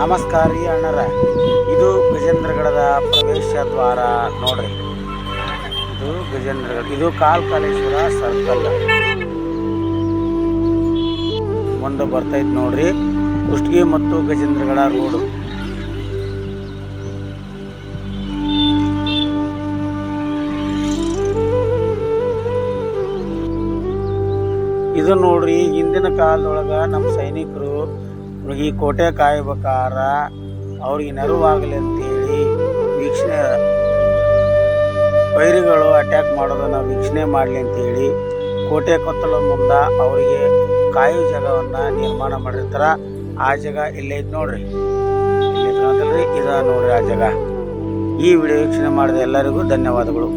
ನಮಸ್ಕಾರ ಅಣ್ಣರ. ಇದು ಗಜೇಂದ್ರಗಡದ ಪ್ರವೇಶ ದ್ವಾರ ನೋಡ್ರಿ. ಇದು ಗಜೇಂದ್ರಗಡ, ಇದು ಕಾಲ್ಕಾಲೇಶ್ವರ ಸರ್ಕಲ್. ಮುಂದೆ ಬರ್ತೈತೆ ನೋಡ್ರಿ. ಕುಷ್ಟಗಿ ಮತ್ತು ಗಜೇಂದ್ರಗಡ ರೋಡು ಇದು ನೋಡ್ರಿ, ಹಿಂದಿನ ಕಾಲದೊಳಗ ನಮ್ಮ ಸೈನಿಕರು ಈ ಕೋಟೆ ಕಾಯ್ಬೇಕಾರ ಅವ್ರಿಗೆ ನೆರವಾಗಲಿ ಅಂತೇಳಿ ವೀಕ್ಷಣೆ, ವೈರಿಗಳು ಅಟ್ಯಾಕ್ ಮಾಡೋದನ್ನ ವೀಕ್ಷಣೆ ಮಾಡಲಿ ಅಂತೇಳಿ ಕೋಟೆ ಕೊತ್ತಲ ಮುಂದೆ ಅವರಿಗೆ ಕಾಯೋ ಜಾಗವನ್ನು ನಿರ್ಮಾಣ ಮಾಡಿರ್ತಾರೆ. ಆ ಜಾಗ ಇಲ್ಲೇ ಐತೆ ನೋಡ್ರಿ. ಇಲ್ಲಿ ಕಾಣ್ತಲ್ರಿ ಇದ ನೋಡ್ರಿ ಆ ಜಾಗ. ಈ ವಿಡಿಯೋ ವೀಕ್ಷಣೆ ಮಾಡಿದ ಎಲ್ಲರಿಗೂ ಧನ್ಯವಾದಗಳು.